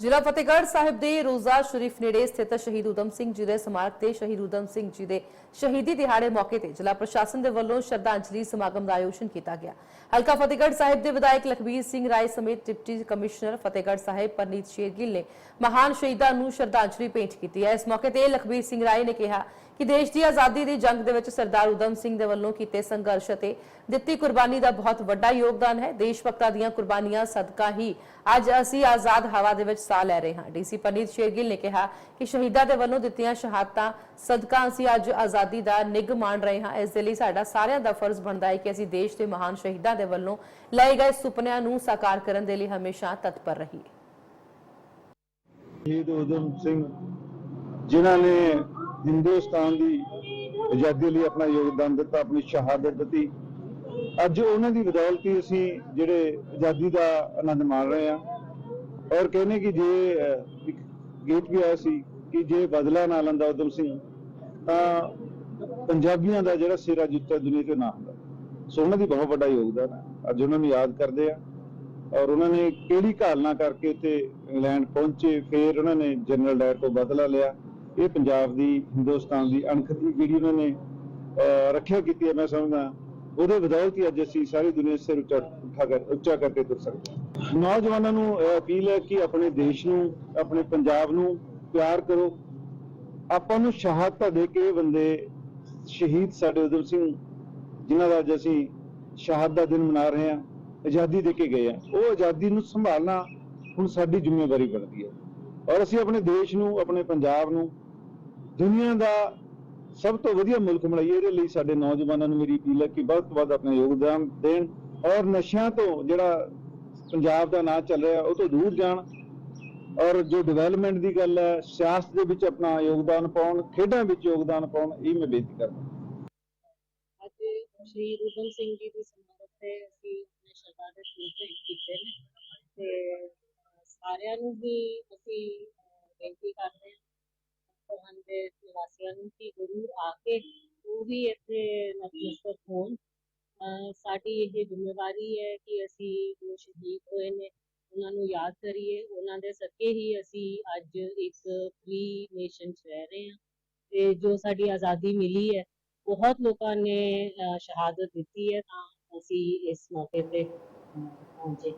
ਜ਼ਿਲ੍ਹਾ ਫਤਿਹਗੜ੍ਹ ਸਾਹਿਬ ਦੇ ਰੋਜ਼ਾ ਸ਼ਰੀਫ ਨੇੜੇ ਸਥਿਤ ਸ਼ਹੀਦ ਉਦਮ ਸਿੰਘ ਜੀ ਦੇ ਸਮਾਰਕ ਤੇ ਸ਼ਹੀਦ ਉਦਮ ਸਿੰਘ ਜੀ ਦੇ ਸ਼ਹੀਦੀ ਦਿਹਾੜੇ ਮੌਕੇ ਤੇ ਜ਼ਿਲ੍ਹਾ ਪ੍ਰਸ਼ਾਸਨ ਦੇ ਵੱਲੋਂ ਸ਼ਰਧਾਂਜਲੀ ਸਮਾਗਮ ਦਾ ਆਯੋਜਨ ਕੀਤਾ ਗਿਆ। ਹਲਕਾ ਫਤਿਹਗੜ੍ਹ ਸਾਹਿਬ ਦੇ ਵਿਧਾਇਕ ਲਖਬੀਰ ਸਿੰਘ ਰਾਏ ਸਮੇਤ ਡਿਪਟੀ ਕਮਿਸ਼ਨਰ ਫਤਿਹਗੜ੍ਹ ਸਾਹਿਬ ਪਰਨੀਤ ਸ਼ੇਰਗਿੱਲ ਨੇ ਮਹਾਨ ਸ਼ਹੀਦਾਂ ਨੂੰ ਸ਼ਰਧਾਂਜਲੀ ਭੇਂਟ ਕੀਤੀ ਹੈ। ਇਸ ਮੌਕੇ ਤੇ ਲਖਬੀਰ ਸਿੰਘ ਰਾਏ ਨੇ ਕਿਹਾ ਕਿ ਦੇਸ਼ ਦੀ ਆਜ਼ਾਦੀ ਦੀ ਜੰਗ ਦੇ ਵਿੱਚ ਸਰਦਾਰ ਉਦਮ ਸਿੰਘ ਦੇ ਵੱਲੋਂ ਕੀਤੇ ਸੰਘਰਸ਼ ਅਤੇ ਦਿੱਤੀ ਕੁਰਬਾਨੀ ਦਾ ਬਹੁਤ ਵੱਡਾ ਯੋਗਦਾਨ ਹੈ। ਦੇਸ਼ ਭਗਤਾਂ ਦੀਆਂ ਕੁਰਬਾਨੀਆਂ ਸਦਕਾ ਹੀ ਅੱਜ ਅਸੀਂ ਆਜ਼ਾਦ ਹਵਾ ਦੇ ਵਿੱਚ ਸਾਹ ਲੈ ਰਹੇ ਹਾਂ। ਡੀਸੀ ਪਨੀਤ ਸ਼ੇਰਗਿੱਲ ਨੇ ਕਿਹਾ ਕਿ ਸ਼ਹੀਦਾਂ ਦੇ ਵੱਲੋਂ ਦਿੱਤੀਆਂ ਸ਼ਹਾਦਤਾਂ ਸਦਕਾ ਅਸੀਂ ਅੱਜ ਆਜ਼ਾਦੀ ਦਾ ਨਿੱਘ ਮਾਣ ਰਹੇ ਹਾਂ। ਇਸ ਦੇ ਲਈ ਸਾਡਾ ਸਾਰਿਆਂ ਦਾ ਫਰਜ਼ ਬਣਦਾ ਹੈ ਕਿ ਅਸੀਂ ਦੇਸ਼ ਦੇ ਮਹਾਨ ਸ਼ਹੀਦਾਂ ਦੇ ਵੱਲੋਂ ਲਏ ਗਏ ਸੁਪਨਿਆਂ ਨੂੰ ਸਾਕਾਰ ਕਰਨ ਦੇ ਲਈ ਹਮੇਸ਼ਾ ਤਤਪਰ ਰਹੀਏ। ਸ਼ਹੀਦ ਉਦਮ ਸਿੰਘ ਜਿਨ੍ਹਾਂ ਨੇ ਹਿੰਦੁਸਤਾਨ ਦੀ ਆਜ਼ਾਦੀ ਲਈ ਆਪਣਾ ਯੋਗਦਾਨ ਦਿੱਤਾ, ਆਪਣੀ ਸ਼ਹਾਦਤ ਦਿੱਤੀ। ਅੱਜ ਉਹਨਾਂ ਦੀ ਬਦੌਲਤ ਹੀ ਅਸੀਂ ਜਿਹੜੇ ਆਜ਼ਾਦੀ ਦਾ ਆਨੰਦ ਮਾਣ ਰਹੇ ਹਾਂ। ਔਰ ਕਹਿੰਦੇ ਕਿ ਜੇ ਗੀਤ ਵੀ ਆਇਆ ਸੀ ਕਿ ਜੇ ਬਦਲਾ ਨਾ ਲੈਂਦਾ ਉਦਮ ਸਿੰਘ, ਤਾਂ ਪੰਜਾਬੀਆਂ ਦਾ ਜਿਹੜਾ ਸਿਰਾ ਜੁੱਤਾ ਦੁਨੀਆ ਤੇ ਨਾ ਹੁੰਦਾ। ਸੋ ਉਹਨਾਂ ਦੀ ਬਹੁਤ ਵੱਡਾ ਯੋਗਦਾਨ ਹੈ। ਅੱਜ ਉਹਨਾਂ ਨੂੰ ਯਾਦ ਕਰਦੇ ਆ ਔਰ ਉਹਨਾਂ ਨੇ ਕਿਹੜੀ ਘਾਲਣਾ ਕਰਕੇ ਉੱਥੇ ਇੰਗਲੈਂਡ ਪਹੁੰਚੇ, ਫਿਰ ਉਹਨਾਂ ਨੇ ਜਨਰਲ ਡਾਇਰ ਤੋਂ ਬਦਲਾ ਲਿਆ। ਇਹ ਪੰਜਾਬ ਦੀ, ਹਿੰਦੁਸਤਾਨ ਦੀ ਅਣਖ ਜਿਹੜੀ ਉਹਨਾਂ ਨੇ ਰੱਖਿਆ ਕੀਤੀ ਹੈ, ਮੈਂ ਸਮਝਦਾ। ਉਹਦੇ ਬਦੌਲਤ ਹੀ ਅੱਜ ਅਸੀਂ ਸਾਰੀ ਦੁਨੀਆ ਸਿਰ ਉੱਚਾ ਉੱਠਾ ਕਰ ਉੱਚਾ ਕਰਕੇ ਤੁਰ ਸਕਦੇ ਹਾਂ। ਨੌਜਵਾਨਾਂ ਨੂੰ ਇਹ ਅਪੀਲ ਹੈ ਕਿ ਆਪਣੇ ਦੇਸ਼ ਨੂੰ, ਆਪਣੇ ਪੰਜਾਬ ਨੂੰ ਪਿਆਰ ਕਰੋ। ਆਪਾਂ ਨੂੰ ਸ਼ਹਾਦਤ ਦੇ ਕੇ ਇਹ ਬੰਦੇ ਸ਼ਹੀਦ ਸਾਡੇ ਉਦਮ ਸਿੰਘ, ਜਿਨ੍ਹਾਂ ਦਾ ਅੱਜ ਅਸੀਂ ਸ਼ਹਾਦਤ ਦਾ ਦਿਨ ਮਨਾ ਰਹੇ ਹਾਂ, ਆਜ਼ਾਦੀ ਦੇ ਕੇ ਗਏ ਆ ਉਹ ਆਜ਼ਾਦੀ ਨੂੰ ਸੰਭਾਲਣਾ ਹੁਣ ਸਾਡੀ ਜ਼ਿੰਮੇਵਾਰੀ ਬਣਦੀ ਹੈ। ਔਰ ਅਸੀਂ ਆਪਣੇ ਦੇਸ਼ ਨੂੰ, ਆਪਣੇ ਪੰਜਾਬ ਨੂੰ, ਦੁਨੀਆ ਦਾ ਸਭ ਤੋਂ ਵਧੀਆ ਮੁਲਕ ਬਣਾਈਏ, ਇਹਦੇ ਲਈ ਸਾਡੇ ਨੌਜਵਾਨਾਂ ਨੂੰ ਮੇਰੀ ਅਪੀਲ ਹੈ ਕਿ ਵੱਧ ਤੋਂ ਵੱਧ ਆਪਣਾ ਯੋਗਦਾਨ ਦੇਣ। ਔਰ ਨਸ਼ਿਆਂ ਤੋਂ ਜਿਹੜਾ ਪੰਜਾਬ ਦਾ ਨਾਂ ਚੱਲ ਰਿਹਾ, ਉਹ ਤੋਂ ਦੂਰ ਜਾਣ। ਔਰ ਜੋ ਡਿਵੈਲਪਮੈਂਟ ਦੀ ਗੱਲ ਹੈ, ਸਿਆਸਤ ਦੇ ਵਿੱਚ ਆਪਣਾ ਯੋਗਦਾਨ ਪਾਉਣ, ਖੇਡਾਂ ਵਿੱਚ ਯੋਗਦਾਨ ਪਾਉਣ, ਇਹ ਮੈਂ ਬੇਨਤੀ ਕਰਦਾ। ਅੱਜ ਸ਼ਹੀਦ ਉਦਮ ਸਿੰਘ ਜੀ ਦੀ ਸਮਾਰਕ ਤੇ ਅਸੀਂ ਆਪਣੇ ਸ਼ਹਾਦਤ ਭੇਟ ਕੀਤੇ ਨੇ। ਤੇ ਸਾਰਿਆਂ ਨੂੰ ਹੀ ਅਸੀਂ ਬੇਨਤੀ ਕਰਦੇ ਹਾਂ ਤੁਹਾਨੂੰ ਦੇ ਨਿਵਾਸੀਆਂ ਨੂੰ ਕਿ ਜ਼ਰੂਰ ਆ ਕੇ, ਉਹ ਵੀ ਇੱਥੇ ਨਤਮਸਤਕ ਹੋਣ। ਸਾਡੀ ਇਹ ਜ਼ਿੰਮੇਵਾਰੀ ਹੈ ਕਿ ਅਸੀਂ ਜੋ ਸ਼ਹੀਦ ਹੋਏ ਨੇ, ਉਹਨਾਂ ਨੂੰ ਯਾਦ ਕਰੀਏ। ਉਹਨਾਂ ਦੇ ਸਕੇ ਹੀ ਅਸੀਂ ਅੱਜ ਇੱਕ ਫ੍ਰੀ ਨੇਸ਼ਨ 'ਚ ਰਹਿ ਰਹੇ ਹਾਂ ਤੇ ਜੋ ਸਾਡੀ ਆਜ਼ਾਦੀ ਮਿਲੀ ਹੈ, ਬਹੁਤ ਲੋਕਾਂ ਨੇ ਸ਼ਹਾਦਤ ਦਿੱਤੀ ਹੈ ਤਾਂ ਅਸੀਂ ਇਸ ਮੌਕੇ ਤੇ ਪਹੁੰਚੇ